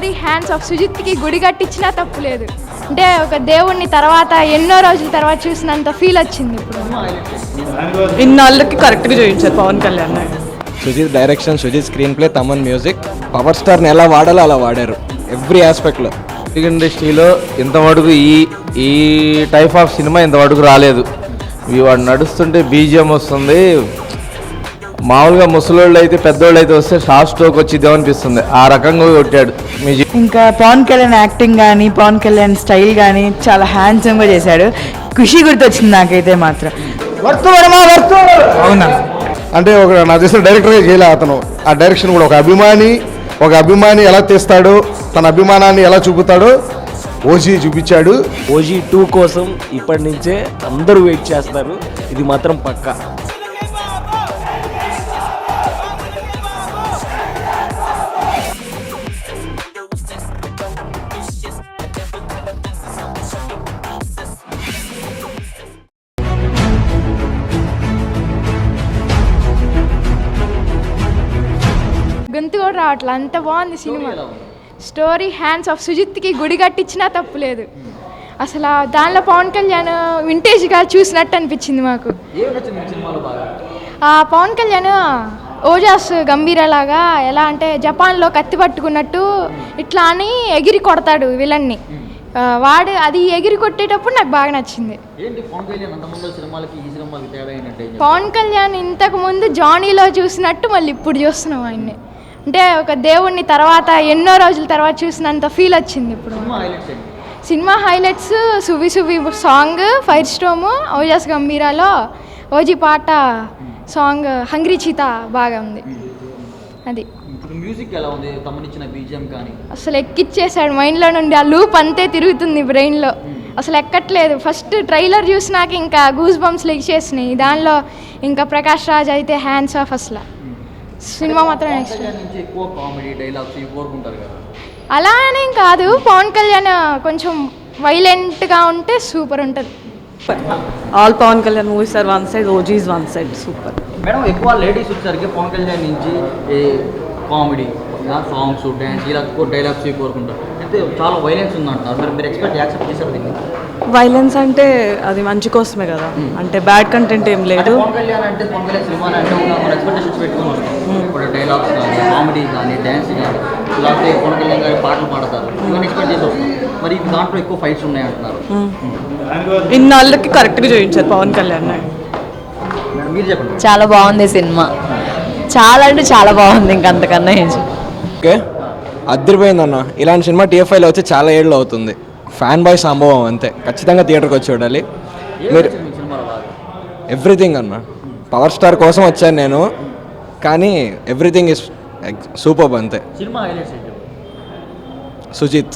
Story hands off సుజిత్కి గుడి కట్టించినా తప్పు లేదు. అంటే ఒక దేవుణ్ణి తర్వాత ఎన్నో రోజుల తర్వాత చూసినంత ఫీల్ వచ్చింది ఇప్పుడు. ఇన్నాళ్ళకి కరెక్ట్గా చూపించారు Pawan Kalyan Sujeeth direction Sujeeth screenplay Thaman music power స్టార్ని ఎలా వాడాలో అలా వాడారు ఎవ్రీ ఆస్పెక్ట్లో తెలుగు ఇండస్ట్రీలో ఇంతవరకు ఈ ఈ టైప్ ఆఫ్ సినిమా ఇంతవరకు రాలేదు. వాడు నడుస్తుంటే బీజిఎం వస్తుంది మామూలుగా ముసలోళ్ళు అయితే పెద్దోళ్ళు అయితే వస్తే షార్ట్ స్ట్రోక్ వచ్చిద్దాం అనిపిస్తుంది. ఆ రకంగా కొట్టాడు. ఇంకా పవన్ కళ్యాణ్ యాక్టింగ్ కానీ పవన్ కళ్యాణ్ స్టైల్ కానీ చాలా హ్యాండ్సమ్గా చేశాడు. ఖుషి గుర్తొచ్చింది నాకైతే మాత్రం. అవునా? అంటే ఒక నాకు తెలిసిన డైరెక్టర్గా చేయలే అతను. ఆ డైరెక్షన్ కూడా ఒక అభిమాని ఒక అభిమాని ఎలా తీస్తాడో తన అభిమానాన్ని ఎలా చూపుతాడో ఓజీ చూపించాడు. ఓజీ టూ కోసం ఇప్పటి నుంచే అందరూ వెయిట్ చేస్తారు. ఇది మాత్రం పక్కా. రావట్లే. అంత బాగుంది సినిమా. స్టోరీ హ్యాండ్స్ ఆఫ్ సుజిత్కి గుడి కట్టించినా తప్పు లేదు అసలు దానిలో పవన్ కళ్యాణ్ వింటేజ్గా చూసినట్టు అనిపించింది మాకు. ఆ పవన్ కళ్యాణ్ ఓజాస్ గంభీరలాగా ఎలా అంటే జపాన్లో కత్తి పట్టుకున్నట్టు ఇట్లా అని ఎగిరి కొడతాడు విలన్ని. ఆ, వాడు అది ఎగిరి కొట్టేటప్పుడు నాకు బాగా నచ్చింది. పవన్ కళ్యాణ్ ఇంతకు ముందు జానీలో చూసినట్టు మళ్ళీ ఇప్పుడు చూస్తున్నాం ఆయన్ని. అంటే ఒక దేవుణ్ణి తర్వాత ఎన్నో రోజుల తర్వాత చూసినంత ఫీల్ వచ్చింది ఇప్పుడు. Cinema highlights Suvvi Suvvi song fire storm Ojas గంభీరాలో OG పాట సాంగ్ హంగ్రీ చీత బాగా ఉంది. అది. మ్యూజిక్ ఎలా ఉంది? తమనిచ్చిన బీజిఎం కానీ? అసలు ఎక్కిచ్చేసాడు మైండ్లో నుండి ఆ లూప్ అంతే తిరుగుతుంది బ్రెయిన్లో అసలు ఎక్కట్లేదు. ఫస్ట్ ట్రైలర్ చూసినాక ఇంకా గూస్ బంప్స్ లెగిచేసినాయి దానిలో ఇంకా ప్రకాష్ రాజ్ అయితే హ్యాండ్స్ ఆఫ్ అసలు. సినిమా మాత్రం నెక్స్ట్ ఎక్కువ కామెడీ డైలాగ్స్ కోరుకుంటారు కదా. అలా అనేం కాదు పవన్ కళ్యాణ్ కొంచెం వైలెంట్గా ఉంటే సూపర్ ఉంటుంది. All Pawan Kalyan movies are one side OG's one side super madam ఎక్కువ లేడీస్ వచ్చేసరికి పవన్ కళ్యాణ్ నుంచి కామెడీ సాంగ్స్ డ్యాన్స్ ఇలా డైలాగ్స్ కోరుకుంటారు. చాలా వైలెన్స్ ఉందంటారు మరి మీరు ఎక్స్పెక్ట్ యాక్సెప్ట్ చేశారు దీన్ని? వైలెన్స్ అంటే అది మంచి కోసమే కదా. అంటే బ్యాడ్ కంటెంట్ ఏం లేదు. పవన్ కళ్యాణ్ అంటే పవన్ కళ్యాణ్ సినిమా అంటే ఒక మన ఎక్స్పెక్టేషన్స్ పెట్టుకుని వస్తాం. ఇప్పుడు డైలాగ్స్ కానీ కామెడీ కానీ డ్యాన్స్ కానీ లేకపోతే పవన్ కళ్యాణ్ గారి పాటలు పాడతారు. ఇవన్నీ ఎక్స్పెక్ట్ చేసి వస్తాం. మరి ఈ దాంట్లో ఎక్కువ ఫైట్స్ ఉన్నాయి అంటున్నారు. ఇన్నాళ్ళకి కరెక్ట్గా చూపించారు పవన్ కళ్యాణ్ మేడం మీరు చెప్పండి. చాలా బాగుంది సినిమా. చాలా అంటే చాలా బాగుంది ఇంక అంతకన్నా ఏం చెప్ప- ఓకే. అద్దరిపోయిందన్న ఇలాంటి సినిమా టీఎఫ్ఐలో వచ్చి చాలా ఏళ్ళు అవుతుంది. ఫ్యాన్ బాయ్ సంభవం అంతే. ఖచ్చితంగా థియేటర్కి వచ్చి చూడాలి. మీరు ఎవ్రీథింగ్ అన్న. పవర్ స్టార్ కోసం వచ్చాను నేను. కానీ ఎవ్రీథింగ్ ఇస్ సూపర్ అంతే. Sujith.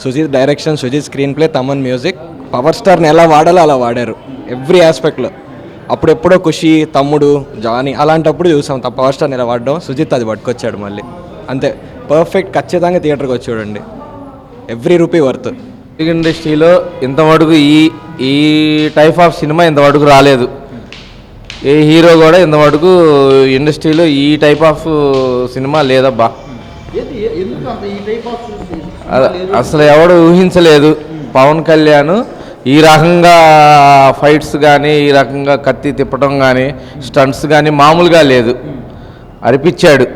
Sujith direction Sujith screenplay Thaman music. Power స్టార్ని ఎలా వాడాలో అలా వాడారు. ఎవ్రీ ఆస్పెక్ట్లో. అప్పుడెప్పుడో ఖుషి తమ్ముడు జానీ అలాంటప్పుడు చూసాం పవర్ స్టార్ని ఎలా వాడడం సుజిత్ అది పట్టుకొచ్చాడు మళ్ళీ. అంతే. పర్ఫెక్ట్ ఖచ్చితంగా థియేటర్కి వచ్చి చూడండి ఎవ్రీ రూపీ వర్త్ ఇండస్ట్రీలో ఇంతవరకు ఈ ఈ టైప్ ఆఫ్ సినిమా ఇంతవరకు రాలేదు. ఏ హీరో కూడా ఇంతవరకు ఇండస్ట్రీలో ఈ టైప్ ఆఫ్ సినిమా లేదబ్బా. అసలు ఎవడు ఊహించలేదు. పవన్ కళ్యాణ్ ఈ రకంగా ఫైట్స్ కానీ ఈ రకంగా కత్తి తిప్పడం కానీ స్టంట్స్ కానీ మామూలుగా లేదు. అరిపించాడు.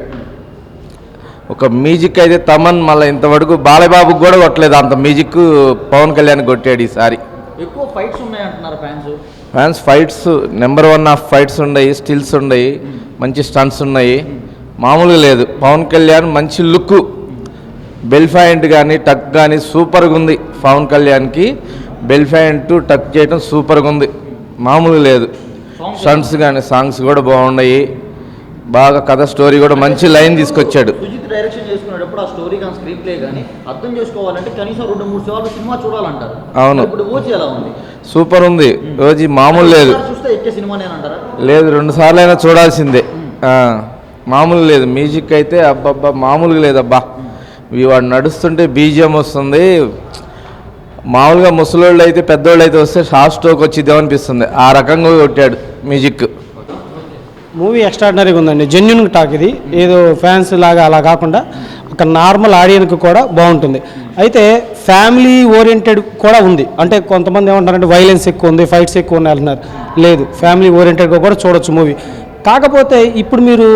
ఒక మ్యూజిక్ అయితే తమన్ మళ్ళీ ఇంతవరకు బాలబాబుకి కూడా కొట్టలేదు. అంత మ్యూజిక్ పవన్ కళ్యాణ్ కొట్టాడు ఈసారి. ఎక్కువ ఫైట్స్ ఉన్నాయి అంటున్నారు fans fans fights number one of fights ఉన్నాయి స్టిల్స్ ఉన్నాయి మంచి స్టంట్స్ ఉన్నాయి. మామూలుగా లేదు. పవన్ కళ్యాణ్ మంచి లుక్ బెల్ ఫ్యాంట్ కానీ టక్ కానీ సూపర్గా ఉంది పవన్ కళ్యాణ్కి. బెల్ ఫ్యాంట్ టక్ చేయడం సూపర్గా ఉంది. మామూలుగా లేదు. స్టంట్స్ కానీ సాంగ్స్ కూడా బాగున్నాయి. బాగా కథ స్టోరీ కూడా మంచి లైన్ తీసుకొచ్చాడు. డైరెక్షన్ చేసుకునేటప్పుడు ఆ స్టోరీ కానీ స్క్రీన్ ప్లే కానీ అర్థం చేసుకోవాలంటే కనీసం రెండు మూడు సార్లు సినిమా చూడాలంటారు. అవును. ఇప్పుడు ఓచి ఎలా ఉంది? సూపర్ ఉంది. రోజు మామూలు లేదు. చూస్తే ఎక్కే సినిమానే అంటారా? లేదు రెండు సార్లు అయినా చూడాల్సిందే మామూలు లేదు. మ్యూజిక్ అయితే అబ్బబ్బా మామూలుగా లేదబ్బా. వాడు నడుస్తుంటే బీజిఎం వస్తుంది. మామూలుగా ముసలోళ్ళు అయితే పెద్దోళ్ళు అయితే వస్తే షార్ట్ స్ట్రోక్ వచ్చిద్దాం అనిపిస్తుంది ఆ రకంగా కొట్టాడు మ్యూజిక్. మూవీ ఎక్స్ట్రాడినరీగా ఉందండి. జెన్యున్ టాక్ ఇది. ఏదో ఫ్యాన్స్ లాగా అలా కాకుండా ఒక నార్మల్ ఆడియన్కి కూడా బాగుంటుంది. అయితే ఫ్యామిలీ ఓరియంటెడ్ కూడా ఉంది. అంటే కొంతమంది ఏమంటారంటే వైలెన్స్ ఎక్కువ ఉంది ఫైట్స్ ఎక్కువ ఉన్నాయి అంటున్నారు. లేదు ఫ్యామిలీ ఓరియంటెడ్గా కూడా చూడొచ్చు మూవీ. కాకపోతే ఇప్పుడు మీరు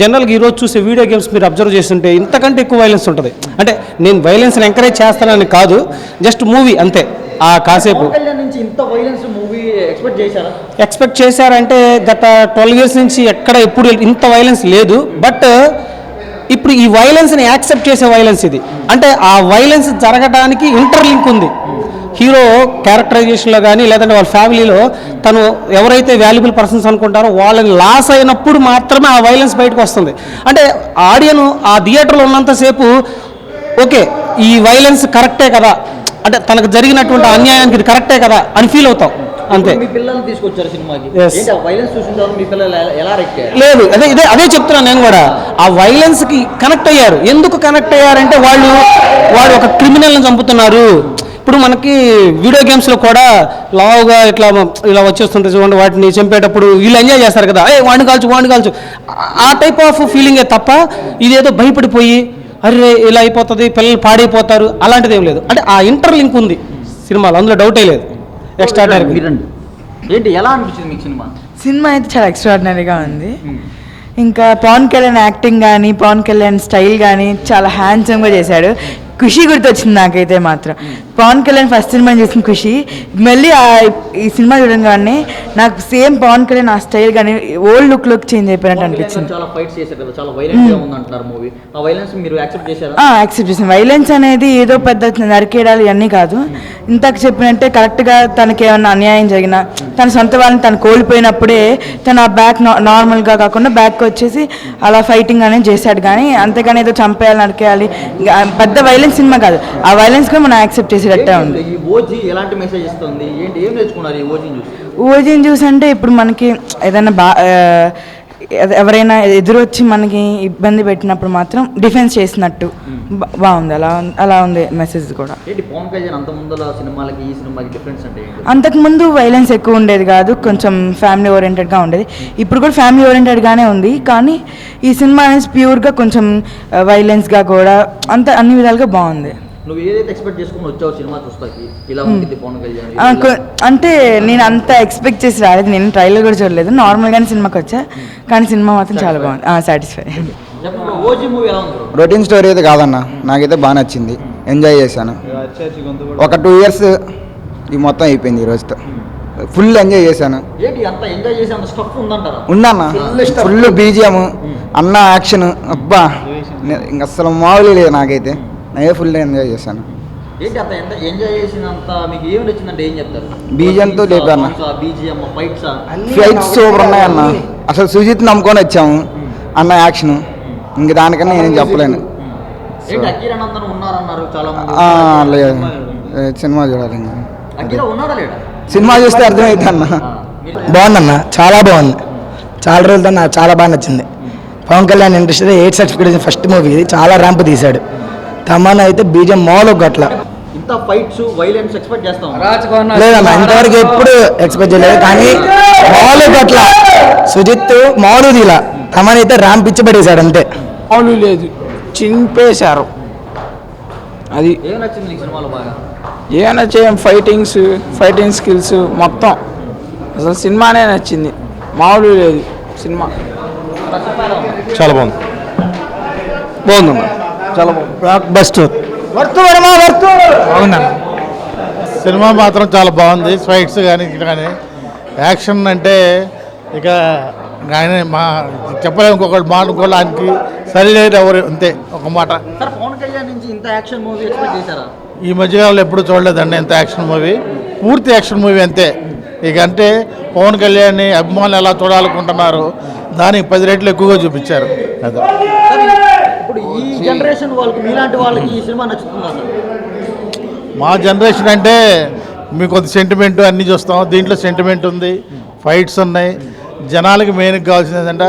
జనరల్గా ఈరోజు చూసే వీడియో గేమ్స్ మీరు అబ్జర్వ్ చేస్తుంటే ఇంతకంటే ఎక్కువ వైలెన్స్ ఉంటుంది. అంటే నేను వైలెన్స్ని ఎంకరేజ్ చేస్తానని కాదు జస్ట్ మూవీ అంతే. ఆ కాసేపు. నుంచి ఇంత వైలెన్స్ మూవీ ఎక్స్పెక్ట్ చేశారా? ఎక్స్పెక్ట్ చేశారంటే గత ట్వెల్వ్ ఇయర్స్ నుంచి ఎక్కడ ఎప్పుడు ఇంత వైలెన్స్ లేదు. బట్ ఇప్పుడు ఈ వైలెన్స్ని యాక్సెప్ట్ చేసే వైలెన్స్ ఇది. అంటే ఆ వైలెన్స్ జరగడానికి ఇంటర్లింక్ ఉంది. హీరో క్యారెక్టరైజేషన్లో కానీ లేదంటే వాళ్ళ ఫ్యామిలీలో తను ఎవరైతే వాల్యుబుల్ పర్సన్స్ అనుకుంటారో వాళ్ళని లాస్ అయినప్పుడు మాత్రమే ఆ వైలెన్స్ బయటకు వస్తుంది. అంటే ఆడియన్ ఆ థియేటర్లో ఉన్నంతసేపు ఓకే ఈ వైలెన్స్ కరెక్టే కదా. అంటే తనకు జరిగినటువంటి అన్యాయానికి ఇది కరెక్టే కదా అని ఫీల్ అవుతాం. అంతే. లేదు. అదే ఇదే అదే చెప్తున్నాను నేను కూడా. ఆ వైలెన్స్కి కనెక్ట్ అయ్యారు. ఎందుకు కనెక్ట్ అయ్యారంటే వాళ్ళు వాళ్ళు ఒక క్రిమినల్ని చంపుతున్నారు. ఇప్పుడు మనకి వీడియో గేమ్స్లో కూడా లావుగా ఇట్లా ఇలా వచ్చేస్తుంటాయి చూడండి వాటిని చంపేటప్పుడు వీళ్ళు ఎంజాయ్ చేస్తారు కదా. ఏ వాడిని కాల్చు వాడిని కాల్చు. ఆ- ఆ టైప్ ఆఫ్ ఫీలింగే తప్ప ఇదేదో భయపడిపోయి అరే ఇలా అయిపోతుంది పిల్లలు పాడైపోతారు అలాంటిది ఏం లేదు. అంటే ఆ ఇంటర్ లింక్ ఉంది సినిమాలో అందులో డౌటే లేదు. ఎక్స్ట్రా మీరండి ఏంటి ఎలా అనిపించింది మీకు సినిమా? సినిమా అయితే చాలా ఎక్స్ట్రాడినరీగా ఉంది. ఇంకా పవన్ కళ్యాణ్ యాక్టింగ్ కానీ పవన్ కళ్యాణ్ స్టైల్ కానీ చాలా హ్యాండ్సమ్గా చేశాడు. ఖుషి గుర్తొచ్చింది నాకైతే మాత్రం. పవన్ కళ్యాణ్ ఫస్ట్ సినిమా చూసిన ఖుషి మళ్ళీ ఈ సినిమా చూడంగానే నాకు సేమ్ పవన్ కళ్యాణ్ ఆ స్టైల్ కానీ ఓల్డ్ లుక్లోకి చేంజ్ అయిపోయినట్టు అనిపించింది. చాలా ఫైట్స్ చేశారు కదా చాలా వైలెంట్గా ఉంది అంటున్నారు మూవీ ఆ వైలెన్స్ మీరు యాక్సెప్ట్ చేశారా? యాక్సెప్ట్ చేసింది వైలెన్స్ అనేది ఏదో పెద్ద నరికేయడాలు ఇవన్నీ కాదు. ఇంతకు చెప్పినట్టే కరెక్ట్గా తనకి ఏమన్నా అన్యాయం జరిగినా తన సొంత వాళ్ళని తను కోల్పోయినప్పుడే తను ఆ బ్యాక్ నార్మల్గా కాకుండా బ్యాక్ వచ్చేసి అలా ఫైటింగ్ అనేది చేశాడు. కానీ అంతేగాని ఏదో చంపేయాలి నరికేయాలి పెద్ద వైలెన్స్ సినిమా కాదు. ఆ వైలెన్స్ కూడా మనం యాక్సెప్ట్ చేసేటట్టే ఉంది. ఈ ఓజీ ఎలాంటి మెసేజ్ ఇస్తుంది? ఏంటి ఏం నేర్చుకున్నారు ఈ ఓజీని చూసి? ఓజీని చూసి అంటే ఇప్పుడు మనకి ఏదైనా బా ఎవరైనా ఎదురొచ్చి మనకి ఇబ్బంది పెట్టినప్పుడు మాత్రం డిఫెన్స్ చేసినట్టు బాగుంది. అలా అలా ఉంది మెసేజ్ కూడా. అంతకుముందు వైలెన్స్ ఎక్కువ ఉండేది కాదు కొంచెం ఫ్యామిలీ ఓరియంటెడ్గా ఉండేది. ఇప్పుడు కూడా ఫ్యామిలీ ఓరియంటెడ్గానే ఉంది కానీ ఈ సినిమా అనేది ప్యూర్గా కొంచెం వైలెన్స్గా కూడా అంత అన్ని విధాలుగా బాగుంది. నువ్వు ఏదైతే ఎక్స్పెక్ట్ చేసుకుని వచ్చావు సినిమా చూస్తాకి ఇలా ఉంటుంది పవన్ కళ్యాణ్ అంటే నేను అంత ఎక్స్పెక్ట్ చేసి రాలేదు నేను ట్రైలర్ కూడా చూడలేదు. నార్మల్గానే సినిమాకి వచ్చా కానీ సినిమా మాత్రం చాలా బాగుంది. సాటిస్ఫై? రొటీన్ స్టోరీ అయితే కాదన్న నాకైతే బాగా నచ్చింది. ఎంజాయ్ చేశాను. ఒక టూ ఇయర్స్ ఇది మొత్తం అయిపోయింది ఈ రోజుతో. ఫుల్ ఎంజాయ్ చేశాను. ఉందన్న. ఫుల్ బీజిఎం అన్న యాక్షన్ అబ్బా. ఇంక అసలు మామూలు లేదు నాకైతే. నేనే ఫుల్ ఎంజాయ్ చేశాను. ఏంటి అంత ఎంత ఎంజాయ్ చేసినంత మీకు ఏం నచ్చిందంటే ఏం చెప్తారు? BGM తో లేపు అన్న. బీజిఎం ఫైట్స్ ఫ్లైట్స్ సూపర్ ఉన్నాయన్న అసలు సుజిత్ నమ్ముకొని వచ్చాము అన్న యాక్షన్. ఇంక దానికన్నా నేనేం చెప్పలేను. లేదు సినిమా చూడాలి సినిమా చూస్తే అర్థమైతే అన్న. బాగుందన్న. చాలా బాగుంది. చాలా రోజులతో నాకు చాలా బాగా నచ్చింది. Pawan Kalyan industry A certificate first movie. ఇది చాలా ర్యాంప్ తీశాడు. తమన్ అయితే బీజం మామూలు గట్ల. ఇంత ఫైట్స్ వైలెన్స్ ఎక్స్పెక్ట్ చేస్తాం. లేదన్న ఇంతవరకు ఎప్పుడు ఎక్స్పెక్ట్ చేయలేదు కానీ మామూలు గట్ల. సుజిత్ మామూలు ఇలా తమన్ అయితే ర్యాంప్ ఇచ్చి పడేశాడు అంతే. మామూలు లేదు చింపేశారు. అది ఏం ఏమైనా చేయం ఫైటింగ్స్ ఫైటింగ్ స్కిల్స్ మొత్తం. అసలు సినిమానే నచ్చింది. మామూలు లేదు సినిమా. చాలా బాగుంది. బాగుందన్న చాలా బాగుంది. బ్లాక్ బస్టర్ బాగుందన్న సినిమా మాత్రం చాలా బాగుంది. ఫైట్స్ కానీ కానీ యాక్షన్ అంటే ఇక ఆయన మా చెప్పలేము ఇంకొకటి మాట్లాడుకోవడానికి సరిలేదు ఎవరు అంతే ఒక మాట. సార్ పవన్ కళ్యాణ్ నుంచి ఇంత యాక్షన్ మూవీ ఎక్స్పెక్ట్ చేశారా? ఈ మధ్యకాలంలో ఎప్పుడు చూడలేదండి ఎంత యాక్షన్ మూవీ పూర్తి యాక్షన్ మూవీ అంతే. ఇక అంటే పవన్ కళ్యాణ్ని అభిమానులు ఎలా చూడాలనుకుంటున్నారు దానికి పది రెట్లు ఎక్కువగా చూపించారు. అదే. జనరేషన్ వాళ్ళకి మీలాంటి వాళ్ళకి ఈ సినిమా నచ్చుతుందా సార్? మా జనరేషన్ అంటే మీకు కొంత సెంటిమెంట్ అన్నీ చూస్తాం. దీంట్లో సెంటిమెంట్ ఉంది ఫైట్స్ ఉన్నాయి. జనాలకి మెయిన్ కావాల్సింది ఏంటంటే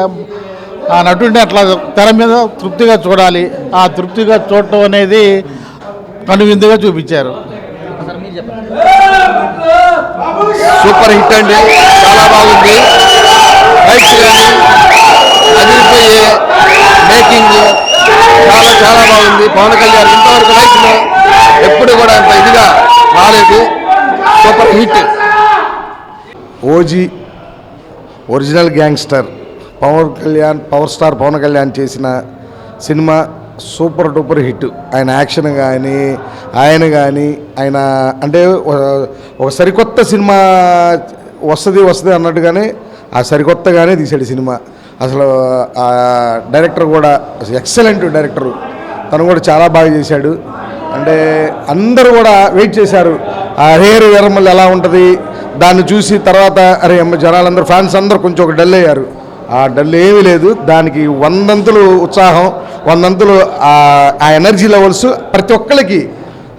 ఆ నటుడిని అట్లా తెర మీద తృప్తిగా చూడాలి. ఆ తృప్తిగా చూడటం అనేది కనువిందుగా చూపించారు. సార్ మీరు చెప్పండి. సూపర్ హిట్ అండి. చాలా బాగుంది. ఫైట్స్ కానీ అదిరిపోయే మేకింగ్ చాలా చాలా బాగుంది. పవన్ కళ్యాణ్ ఇంతవరకు లైఫ్లో ఎప్పుడు కూడా అంత ఇదిగా రాలేదు. Super hit. OG original gangster Pawan Kalyan power star Pawan Kalyan చేసిన సినిమా సూపర్ డూపర్ హిట్. ఆయన యాక్షన్ కానీ ఆయన కానీ ఆయన అంటే ఒక- సరికొత్త సినిమా వస్తుంది వస్తుంది అన్నట్టుగానే ఆ సరికొత్తగానే తీశాడు సినిమా. అసలు ఆ డైరెక్టర్ కూడా ఎక్సలెంట్ డైరెక్టరు. తను కూడా చాలా బాగా చేశాడు. అంటే అందరూ కూడా వెయిట్ చేశారు. ఆ హేరు విరమల్ ఎలా ఉంటుంది? దాన్ని చూసి తర్వాత అరే అమ్మ జనాలందరూ ఫ్యాన్స్ అందరూ కొంచెం ఒక డల్ అయ్యారు. ఆ డల్ ఏమీ లేదు. దానికి వందంతులు ఉత్సాహం వందంతులు ఆ ఎనర్జీ లెవెల్స్ ప్రతి ఒక్కరికి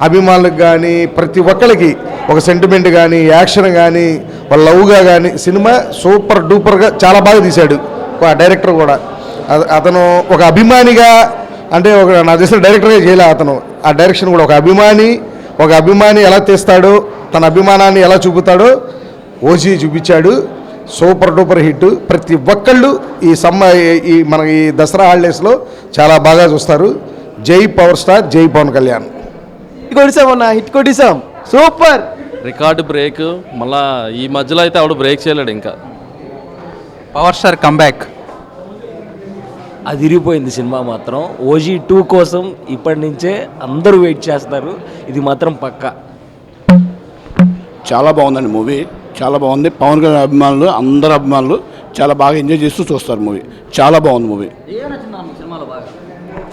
అభిమానులకు కానీ ప్రతి ఒక్కరికి ఒక సెంటిమెంట్ కానీ యాక్షన్ కానీ వాళ్ళ లవ్గా కానీ సినిమా సూపర్ డూపర్గా చాలా బాగా తీశాడు. డైరెక్టర్ కూడా. అత- అతను ఒక అభిమానిగా అంటే ఒక నా తెలిసిన డైరెక్టర్గా చేయలే అతను. ఆ డైరెక్షన్ కూడా ఒక అభిమాని ఒక అభిమాని ఎలా తీస్తాడో తన అభిమానాన్ని ఎలా చూపుతాడో ఓజీ చూపించాడు. Super duper hit. ప్రతి ఒక్కళ్ళు ఈ సమ్మ ఈ మన ఈ దసరా హాలిడేస్లో చాలా బాగా చూస్తారు. జై పవర్ స్టార్ జై పవన్ కళ్యాణ్. కొడిసామన్నా హిట్ కొట్టిసాం సూపర్! రికార్డు బ్రేక్ మళ్ళా ఈ మధ్యలో అయితే ఆవిడ బ్రేక్ చేయలేడు ఇంకా. పవర్ స్టార్ కంబ్యాక్ అదిరిపోయింది సినిమా మాత్రం. ఓజీ టూ కోసం ఇప్పటి నుంచే అందరూ వెయిట్ చేస్తారు. ఇది మాత్రం పక్కా. చాలా బాగుందండి మూవీ. చాలా బాగుంది. పవన్ కళ్యాణ్ అభిమానులు అందరు అభిమానులు చాలా బాగా ఎంజాయ్ చేస్తూ చూస్తారు మూవీ. చాలా బాగుంది మూవీ.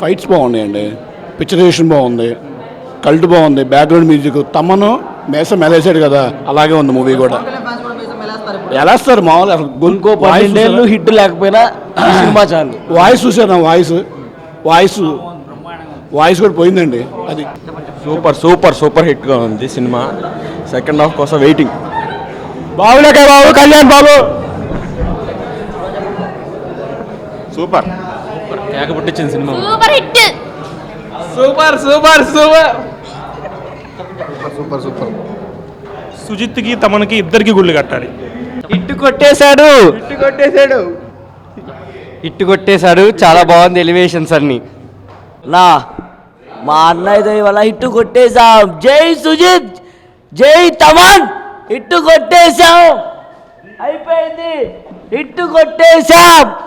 ఫైట్స్ బాగున్నాయండి. పిక్చరైజేషన్ బాగుంది. కల్ట్ బాగుంది. బ్యాక్గ్రౌండ్ మ్యూజిక్ తమ్మను మేసం మెలేసాడు కదా. అలాగే ఉంది మూవీ కూడా. పవన్ కళ్యాణ్ ఫ్యాన్స్ కూడా మీసం మెలేస్తారు ఇప్పుడు ఎలాస్తారు మామూలు అసలు వాయిస్ పన్నెండేళ్ళు? హిట్ లేకపోయినా సినిమా చాలు. వాయిస్ చూసాను వాయిస్ వాయిస్. వాయిస్ కూడా పోయిందండి. అది. సూపర్ సూపర్ సూపర్ హిట్గా ఉంది సినిమా. సెకండ్ హాఫ్ కోసం వెయిటింగ్. బాబులకే బాబు కళ్యాణ్ బాబు. సూపర్. కేక పుట్టించింది cinema. Super hit. Super super. Super super super. సుజిత్కి తమనికి ఇద్దరికి గుళ్ళు కట్టాలి. హిట్ కొట్టేశాడు. హిట్ కొట్టేశాడు. హిట్ కొట్టేశాడు. చాలా బాగుంది ఎలివేషన్స్ అన్ని. నా మా అన్నయ్య ఇవాళ హిట్ కొట్టేశాం. జై సుజిత్ జై తమన్. హిట్ కొట్టేశాం. అయిపోయింది. హిట్ కొట్టేశాం.